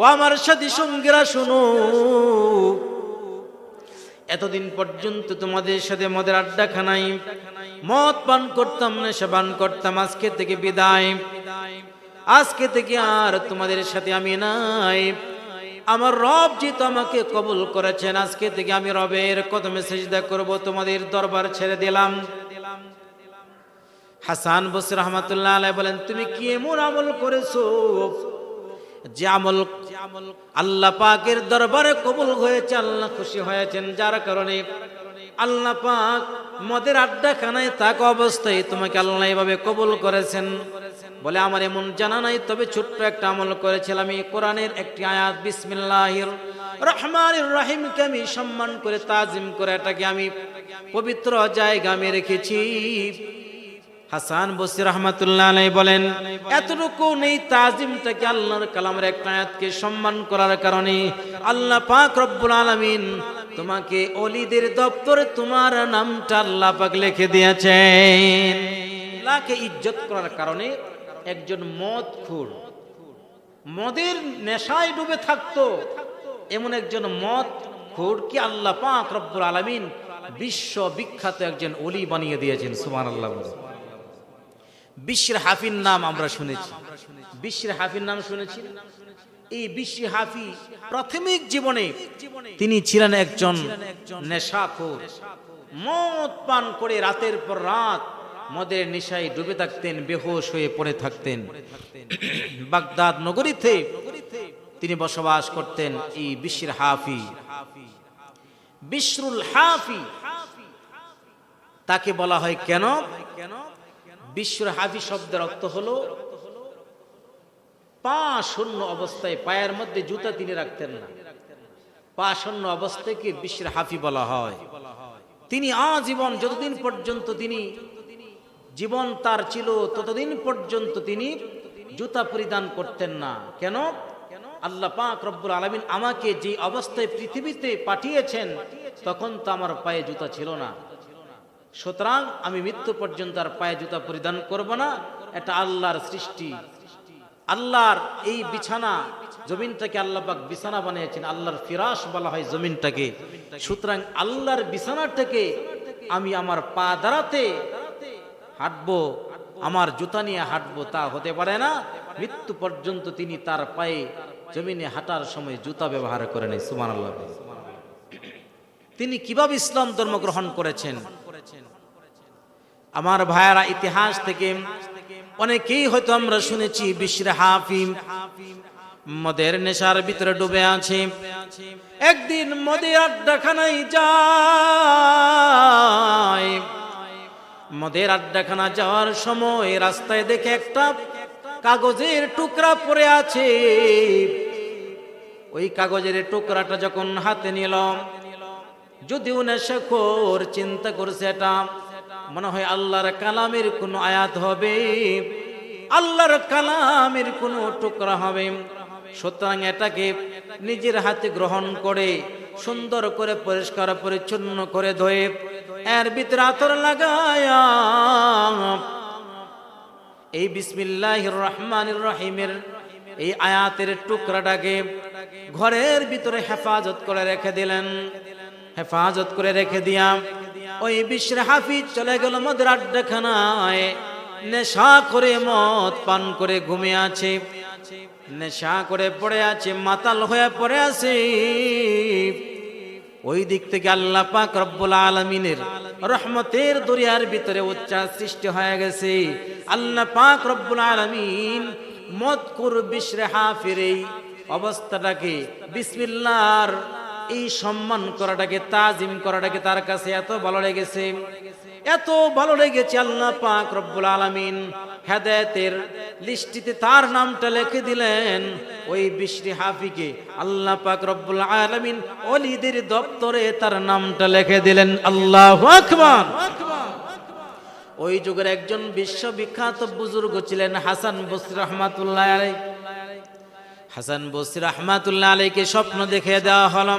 ও আমার সাথী সঙ্গীরা, শুনো। এতদিন পর্যন্ত তোমাদের সাথে মদের আড্ডা খানাই। মদ পান করতাম, নেশা পান করতাম, আজকে থেকে বিদায়। আজকে থেকে আর তোমাদের সাথে আমি নাই। আমার রব যেহেতু আমাকে কবুল করেছেন, আজকে থেকে আমি রবের কদমে সেজদা করব, তোমাদের দরবার ছেড়ে দিলাম। হাসান বসির রহমতুল্লাহ আলাই বলেন, তুমি কি এমন আমল করেছ যে আমল আল্লাহ পাকের দরবারে কবুল হয়েছে, আল্লাহ খুশি হয়েছেন। যার কারণে আল্লাহ পাক মদের আড্ডা খানায় থাকা অবস্থায় তোমাকে আল্লাহ এভাবে কবুল করেছেন। বলে আমার এমন জানা নাই, তবে ছোট্ট একটা আমল করেছিলাম। আমি কোরআনের একটি আয়াত, বিসমিল্লাহির রহমানির রহিমকে আমি সম্মান করে তাজিম করে এটাকে আমি পবিত্র জায়গা আমি রেখেছি। হাসান বসির রহমাতুল্লাহ আলাই বলেন, এতটুকু নেই তাজিমটাকে আল্লাহর কালামের একটা আয়াতকে সম্মান করার কারণে আল্লাহ পাক রব্বুল আলামিন তোমাকে অলিদের দপ্তরে তোমার নামটা আল্লাহ পাক লিখে দিয়েছেন। আল্লাহকে ইজ্জত করার কারণে একজন মদ খুর মদের নেশায় ডুবে থাকতো। এমন একজন মদ খুরকে আল্লাহ পাক রব্বুল আলামিন বিশ্ব বিখ্যাত একজন অলি বানিয়ে দিয়েছেন, সুবহানাল্লাহ বলে। বিশ্বের হাফির নাম আমরা শুনেছি। বিশ্বের হাফির নাম শুনেছি। এই বিশ্ব হাফি প্রাথমিক জীবনে তিনি ছিলেন একজন নেশাখোর। মদ পান করে রাতের পর রাত মদের নেশায় ডুবে থাকতেন, বেহোশ হয়ে পড়ে থাকতেন। বাগদাদ নগরীতে তিনি বসবাস করতেন এই বিশ্বের হাফি। বিশরুল হাফি, তাকে বলা হয় কেন কেন? বিশ্বর হাফি শব্দের অর্থ হলো, পা শূন্য অবস্থায় পায়ের মধ্যে জুতা তিনি রাখতেন না। পা শূন্য অবস্থাকে বিশ্বের হাফি বলা হয়। তিনি আজীবন যতদিন পর্যন্ত তিনি জীবন তার ছিল, ততদিন পর্যন্ত তিনি জুতা পরিধান করতেন না। কেন? আল্লাহ পাক রব্বুল আলমিন আমাকে যে অবস্থায় পৃথিবীতে পাঠিয়েছেন, তখন তো আমার পায়ে জুতা ছিল না। সুতরাং আমি মৃত্যু পর্যন্ত আর পায়ে জুতা পরিধান করব না। এটা আল্লাহর সৃষ্টি। আল্লাহর এই বিছানা, জমিনটাকে আল্লাহ পাক বিছানা বানিয়েছেন। আল্লাহর ফিরাস বলা হয় জমিনটাকে। সুতরাং আল্লাহর বিছানাটাকে আমি আমার পা দাঁড়াতে হাঁটবো, আমার জুতা নিয়ে হাঁটবো, তা হতে পারে না। মৃত্যু পর্যন্ত তিনি তার পায়ে জমিনে হাঁটার সময় জুতা ব্যবহার করেন। সুমান আল্লাহ তিনি কীভাবে ইসলাম ধর্ম গ্রহণ করেছেন? আমার ভাইয়ারা ইতিহাস থেকে অনেকেই হয়তো আমরা শুনেছি বিশ্বের হাফিম। মদের নেশার ভিতরে ডুবে আছে। একদিন মদের আড্ডাখানায় যায়। মদের আড্ডাখানা যাওয়ার সময় রাস্তায় দেখে একটা কাগজের টুকরা পড়ে আছে। ওই কাগজের টুকরাটা যখন হাতে নিলাম যদিও নেশাখোর চিন্তা করছে এটা। মনে হয় আল্লাহর কালামের কোন আয়াত হবে, আল্লাহর কালামের কোন টুকরা হবে। সুতরাং এটাকে নিজের হাতে গ্রহণ করে, সুন্দর করে, পরিষ্কার, পরিচ্ছন্ন করে ধয়ে, এর ভিতরে আতর লাগায়া এই বিসমিল্লাহ রহমান রহিমের এই আয়াতের টুকরাটাকে ঘরের ভিতরে হেফাজত করে রেখে দিলেন। হেফাজত করে রেখে দিয়া ওই বিশ্বের হাফিজ চলে গেল মদের আড্ডাখানায়। নেশা করে মদ পান করে ঘুমিয়ে আছে। নেশা করে পড়ে আছে, মাতাল হয়ে পড়ে আছে। ওই দিক থেকে আল্লাহ পাক রব্বুল আলমিনের রহমতের দরিয়ার ভিতরে উচ্চার সৃষ্টি হয়ে গেছে। আল্লাহ পাক রব্বুল আলমিন মদকুর বিশ্রে হাফির এই অবস্থাটাকে বিসমিল্লার এই সম্মান করাটাকে, তাজিম করাটাকে তার কাছে এত ভালো লেগেছে। এত ভালো লেগেছে আল্লাহ পাক রব্বুল আলমিন। হেদায়তের লিস্টিতে তার নামটা লিখে দিলেন। ওই বিশ্রী হাফিকে আল্লাহ পাক রব্বুল আলমিন অলিদের দপ্তরে তার নামটা লিখে দিলেন। আল্লাহ আকবার। ওই যুগের একজন বিশ্ববিখ্যাত বুজুর্গ ছিলেন হাসান বসরি রহমাতুল্লাহ আলাই হাসান বসির রহমাতুল্লাহ আলীকে স্বপ্ন দেখে দেওয়া হল।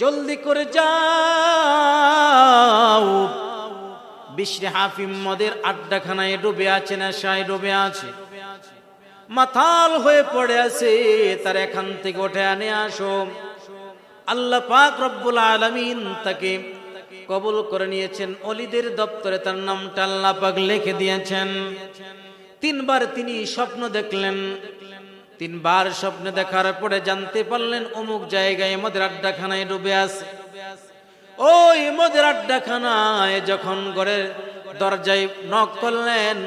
জলদি করে যাও। বিশ্রে হাফিম মদের আড্ডাখানায় ডুবে আছে, নেশায় ডুবে আছে। মাথাল হয়ে পড়ে আছে, তার এখান থেকে ওঠে আনে আসো। আল্লাহ পাক রব্বুল আলামিন তাকে কবুল করে নিয়েছেন। অলিদের দপ্তরে তার নামটা আল্লাহ পাক লিখে দিয়েছেন। তিনবার তিনি স্বপ্ন দেখলেন। তিনবার স্বপ্ন দেখার পরে জানতে পারলেন অমুক জায়গায় মদের আড্ডাখানায় ডুবে আছে। ওই মদের আড্ডাখানায় যখন ঘরের দরজায় নক করলেন,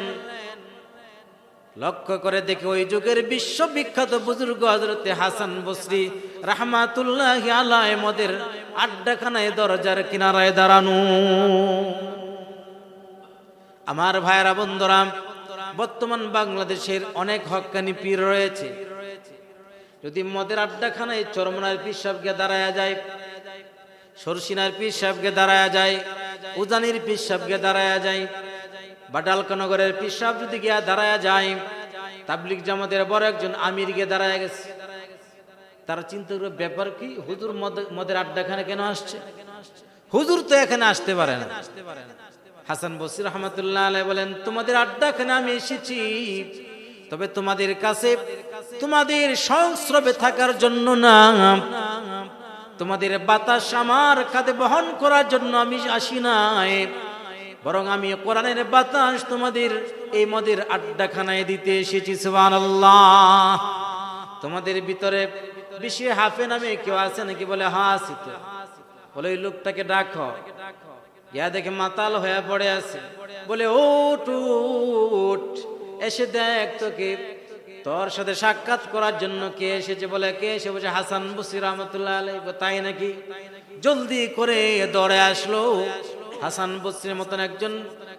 লক্ষ্য করে দেখে ওই যুগের বিশ্ববিখ্যাত বুজুর্গ হজরতে হাসান বসরি রাহমাতুল্লাহ আলায় মদের আড্ডাখানায় দরজার কিনারায় দাঁড়ানো। আমার ভাইরা বন্ধুরা বর্তমান বাংলাদেশের অনেক হক্কানি পীর রয়েছে। যদি মদের আড্ডাখানায় চরমনার পীর সাহেবকে দাঁড়ায়া যায়, সরসিনার পীর সাহেবকে দাঁড়ায়া যায়, উজানির পীর সাহেবকে দাঁড়ায়া যায়, বাটালকানগরের পীর সাহেব যদি গিয়া দাঁড়ায়া যায় তাবলিক জামাতের বড় একজন আমির গিয়ে দাঁড়ায়া গেছে। তারা চিন্তা করবে ব্যাপার কি? হুজুর মদ- মদের আড্ডাখানে কেন আসছে? হুজুর তো এখানে আসতে পারে না আসতে পারে না। হাসান বসির রহমতুল্লাহ আলাই বলেন, তোমাদের আড্ডাখানে আমি এসেছি। তবে তোমাদের কাছে, তোমাদের সংস্রবে থাকার জন্য না। তোমাদের বাতাস আমার কাঁধে বহন করার জন্য আমি আসি নাই। বরং আমি কোরআনের বাতাস তোমাদের এই মদের আড্ডাখানায় দিতে এসেছি, সুবহানাল্লাহ। তোমাদের ভিতরে বেশি হাফে নামে কেউ আছে নাকি বলে হা আছি তো। বলে, ওই লোকটাকে ডাকো। ইয়া দেখে মাতাল হয়ে পড়ে আছে। বলে ওট উঠ, এসে দেখ তোকে। তোর সাথে সাক্ষাৎ করার জন্য কে এসেছে? বলে, কে এসে বসে? হাসান বসির রহমতুল্লাহ তাই নাকি? জলদি করে দৌড়ে আসলো। হাসান বসির মতন একজন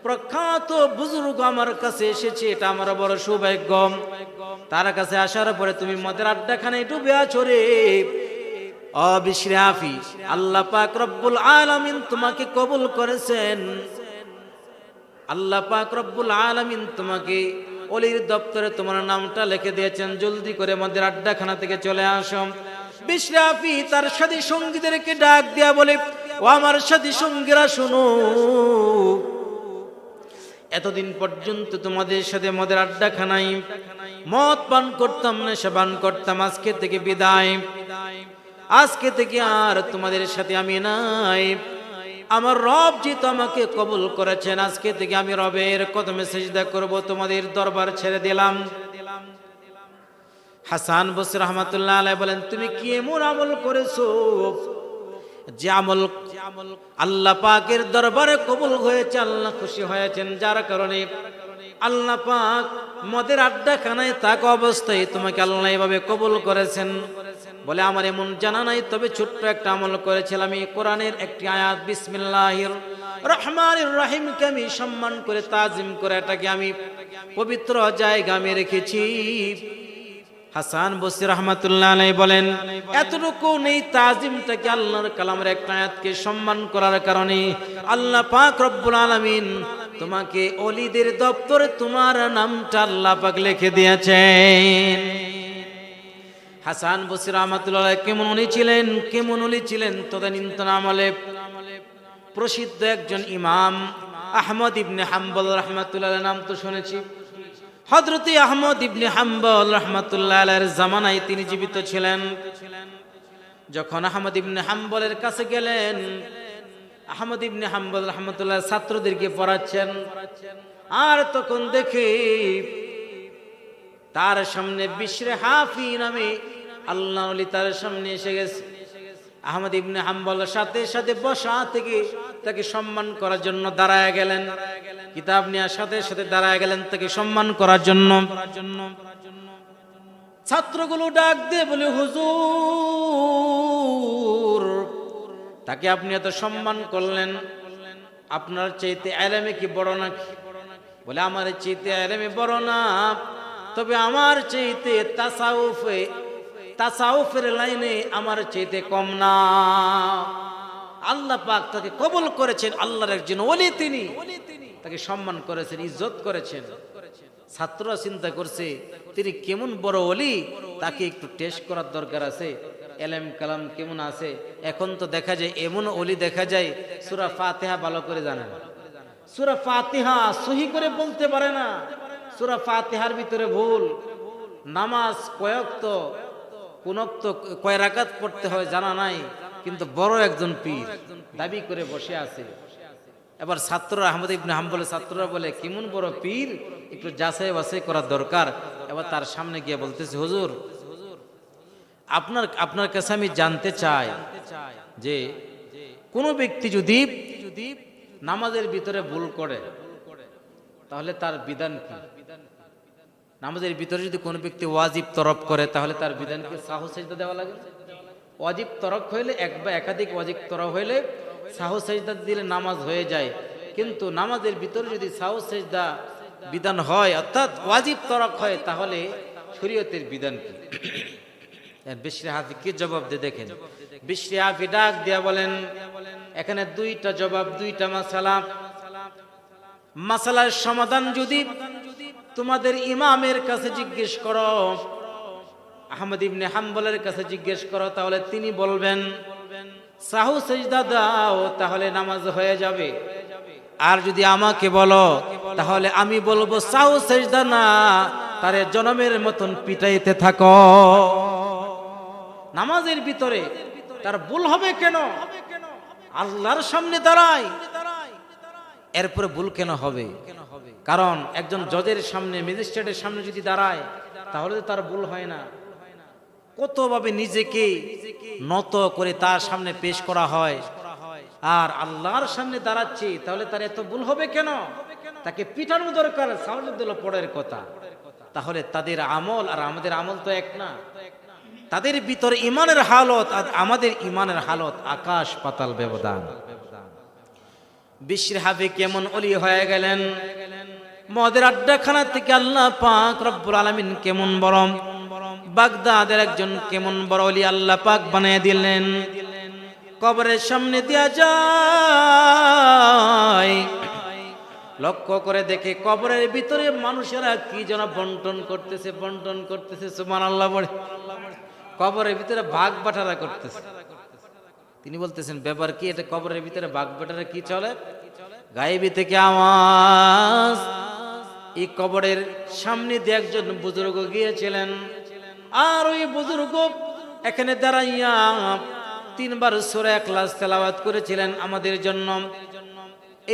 প্রখ্যাত বুজুর্গ আমার কাছে এসেছে। এটা আমার বড় সৌভাগ্য। তার কাছে আসার পরে তুমি মদের আড্ডাখানে ডুবে আছো রে। অবিশ্রাফি আল্লাহ পাক রব্বুল আলামিন তোমাকে কবুল করেছেন। আল্লাহ পাক রব্বুল আলামিন তোমাকে অলির দপ্তরে তোমার নামটা লিখে দিয়েছেন। জলদি করে আমাদের আড্ডাখানা থেকে চলে আসো। বিশ্রাফি তার সাথী সঙ্গীদেরকে ডাক দেয়া বলে, ও আমার সাথী সঙ্গীরা, শুনো। এতদিন পর্যন্ত তোমাদের সাথে মদের আড্ডাখানায় মদ পান করতাম, নেশা পান করতাম, আজকে থেকে বিদায়। আজকে থেকে আর তোমাদের সাথে আমি নাই। আমার রব যেহেতু আমাকে কবুল করেছেন, আজকে থেকে আমি রবের কদমে সেজদা করব, তোমাদের দরবার ছেড়ে দিলাম। হাসান বসির রহমাতুল্লাহ আলাই বলেন, তুমি কি এমন আমল করেছ যে আমল আল্লাহ পাকের দরবারে কবুল হয়েছে, আল্লাহ খুশি হয়েছেন? যার কারণে আল্লাহ পাক মদের আড্ডা খানায় তাক অবস্থায় তোমাকে আল্লাহ এভাবে কবুল করেছেন। বলে, আমার এমন জানা নাই, তবে ছোট্ট একটা আমল করেছিলাম। আমি কোরআনের একটি আয়াত, বিসমিল্লাহির রহমানির রহিমকে আমি সম্মান করে তাজিম করে এটাকে আমি পবিত্র জায়গা আমি রেখেছি। হাসান বসির রহমাতুল্লাহ আলাই বলেন, এতটুকু নেই তাজিমটাকে আল্লাহর কালামের একটা আয়াতকে সম্মান করার কারণে আল্লাহ পাক রব্বুল আলামিন তোমাকে অলিদের দপ্তরে তোমার নামটা আল্লাহ পাক লিখে দিয়েছেন। হাসান বসির রহমাতুল্লাহ কেমন উনি ছিলেন? কেমন উনি ছিলেন? তদানীন্তন আমলে প্রসিদ্ধ একজন ইমাম আহমদ ইবনে হাম্বল রহমাতুল্লাহ নাম তো শুনেছি। হজরতে আহমদ ইবনে হাম্বল রহমাতুল্লাহ আলাইহির জামানায় তিনি জীবিত ছিলেন। যখন আহমদ ইবনে হাম্বলের কাছে গেলেন, আহমদ ইবনে হাম্বল রহমাতুল্লাহ ছাত্রদেরকে পড়াচ্ছেন। আর তখন দেখে তার সামনে বিশ্রে হাফি নামে আল্লাহ তার সামনে এসে গেছে। আহমদ ইবনে হাম্বলের সাথে সাথে বসা থেকে তাকে সম্মান করার জন্য দাঁড়ায় গেলেন। কিতাব নেওয়ার সাথে সাথে দাঁড়ায় গেলেন তাকে সম্মান করার জন্য। ছাত্রগুলো ডাক দিয়ে বলে, হুজুর, তাকে আপনি এত সম্মান করলেন? আপনার চাইতে আলেমে কি বড় নাকি? বলে, আমার চাইতে আলেমে বড় না। তবে আমার চাইতে তাসাউফে, তাসাউফের লাইনে আমার চাইতে কম না। আল্লাহ পাক তাকে কবল করেছেন, আল্লাহর একজন ওলি তিনি। তাকে সম্মান করেছেন, ইজ্জত করেছেন। ছাত্ররা চিন্তা করছে, তিনি কেমন বড় অলি তাকে একটু টেস্ট করার দরকার আছে। এলেম, কালাম কেমন আছে? এখন তো দেখা যায়, এমন অলি দেখা যায়, সুরা ফাতেহা ভালো করে জানে না। সুরা ফাতেহা সহি করে বলতে পারে না। সুরা ফাতেহার ভিতরে ভুল। নামাজ কয়ক্ত কোনক্ত কয় রাকাত পড়তে হয় জানা নাই। কিন্তু বড় একজন পীর দাবি করে বসে আছে। এবার ছাত্ররা, আহমদ ইবনে হাম্বলের ছাত্ররা বলে, কেমন বড় পীর? একটু যাচাই বাছাই করার দরকার। এবার তার সামনে গিয়ে বলতেছে, হুজুর, আপনার আপনার কাছে আমি জানতে চাই যে কোনো ব্যক্তি যদি নামাজের ভিতরে ভুল করে, তাহলে তার বিধান কি? নামাজের ভিতরে যদি কোনো ব্যক্তি ওয়াজিব তরফ করে, তাহলে তার বিধানকে সাহসেজদা দেওয়া লাগে? ওয়াজিব তরক হইলে এক বা একাধিক ওয়াজিব তরফ হইলে সাহসেজদা দিলে নামাজ হয়ে যায়। কিন্তু নামাজের ভিতরে যদি সাহস সেজদা বিধান হয়, অর্থাৎ ওয়াজিব তরক হয়, তাহলে শরীয়তের বিধান কি? বিশ্রী হাফি কি জবাব দিয়ে দেখেন? বিশ্রী হাফি ডাক দিয়া বলেন, এখানে দুইটা জবাব, দুইটা মাসালা। মাসালার সমাধান যদি তোমাদের ইমামের কাছে জিজ্ঞেস করো আহমদ ইবনে হাম্বলের কাছে জিজ্ঞেস করো, তাহলে তিনি বলবেন, সাহু সেজদা দাও, তাহলে নামাজ হয়ে যাবে। আর যদি আমাকে বলো, তাহলে আমি বলব, সাহু সেজদা না, তারে জনমের মতন পিটাইতে থাকো। নামাজের ভিতরে তার ভুল হবে কেন? আল্লাহর সামনে দাঁড়ায়। এরপরে ভুল কেন হবে? কারণ একজন জজের সামনে, ম্যাজিস্ট্রেটের সামনে যদি দাঁড়ায়, তাহলে তো তার ভুল হয় না। কতভাবে নিজেকে নত করে তার সামনে পেশ করা হয়? আর আল্লাহর সামনে দাঁড়াচ্ছে, তাহলে তার এত ভুল হবে কেন? তাকে পিটানো দরকার দিল পড়ের কথা। তাহলে তাদের আমল, আর আমাদের আমল তো এক না। তাদের ভিতরে ইমানের হালত, আর আমাদের ইমানের হালত আকাশ পাতাল ব্যবধান। বিশ্বের হাবে কেমন অলি হয়ে গেলেন? মদের আড্ডাখানা থেকে আল্লাহ পাক রব্বুল আলমিন কেমন বড় বাগদাদের একজন কেমন বড় অলি আল্লাহ পাক বানিয়ে দিলেন। কবরের সামনে দিয়া যায়। লক্ষ্য করে দেখে কবরের ভিতরে মানুষেরা কি যেন বন্টন করতেছে বন্টন করতেছে সুমান আল্লাহ বলে। কবরের ভিতরে ভাগ বাটারা করতেছে। তিনি বলতেছেন, ব্যাপার কি, এটা কবরের ভিতরে ভাগ বেটারে কি চলে? গায়েবি থেকে আওয়াজ, এই কবরের সামনে দিয়ে একজন বুজুর্গ গিয়েছিলেন। আর ওই বুজুর্গ এখানে দাঁড়াইয়া তিনবার সুরা ক্লাস তেলাওয়াত করেছিলেন আমাদের জন্য।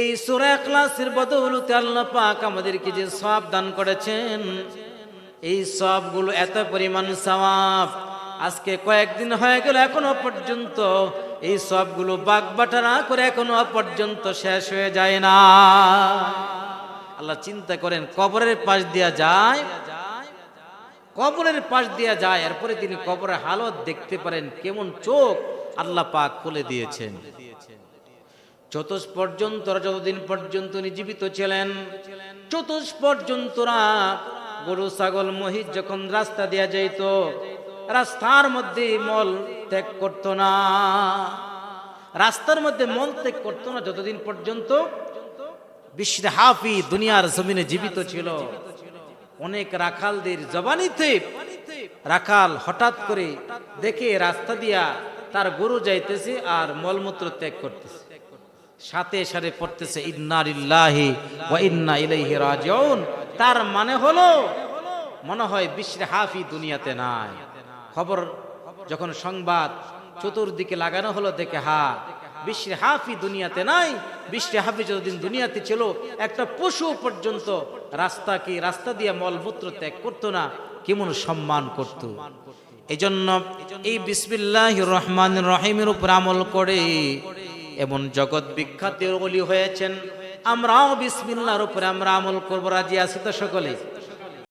এই সুরা ক্লাসের বদৌলতে আল্লাহ পাক আমাদেরকে যে সব দান করেছেন, এই সবগুলো এত পরিমাণ সওয়াব। আজকে কয়েকদিন হয়ে গেল এখনও পর্যন্ত এই সবগুলো বাগ বাটারা করে এখনও পর্যন্ত শেষ হয়ে যায় না। আল্লাহ চিন্তা করেন কবরের পাশ দিয়া যায় কবরের পাশ দিয়া যায়, এরপরে তিনি কবরের হালত দেখতে পারেন কেমন চোখ আল্লাহ পাক খুলে দিয়েছেন। চতুষ পর্যন্ত যতদিন পর্যন্ত উনি জীবিত ছিলেন চতুষ পর্যন্তরা গরু, ছাগল, মহিষ যখন রাস্তা দেয়া যাইত, রাস্তার মধ্যে মল ত্যাগ করত না। রাস্তার মধ্যে মল ত্যাগ করত না, যতদিন পর্যন্ত বিশ্ব হাফি দুনিয়ার জমিনে জীবিত ছিল। অনেক রাখালদের জবানিতে রাখাল হঠাৎ করে দেখে রাস্তা দিয়া তার গরু যাইতেছে আর মলমূত্র ত্যাগ করতেছে। সাথে সাথে পড়তেছে ইন্নারিল্লাহি ওয়া ইন্না ইলাইহি রাজিউন। তার মানে হলো, মনে হয় বিশ্বে হাফি দুনিয়াতে নাই। খবর যখন সংবাদ চতুর্দিকে লাগানো হলো, দেখে, হা বিশ্বে হাফি দুনিয়াতে নাই, বিশ্বে হাফি যতদিন দুনিয়াতে ছিল, একটা পশু পর্যন্ত রাস্তা কি রাস্তা দিয়ে মলমূত্র ত্যাগ করতো না? কেমন সম্মান করত? এই জন্য এই বিসমিল্লাহ রহমান রহিমের উপর আমল করে এমন জগৎ বিখ্যাত অলি হয়েছেন। আমরাও বিসমিল্লাহর উপরে আমরা আমল করব, রাজি আছি তো সকলে?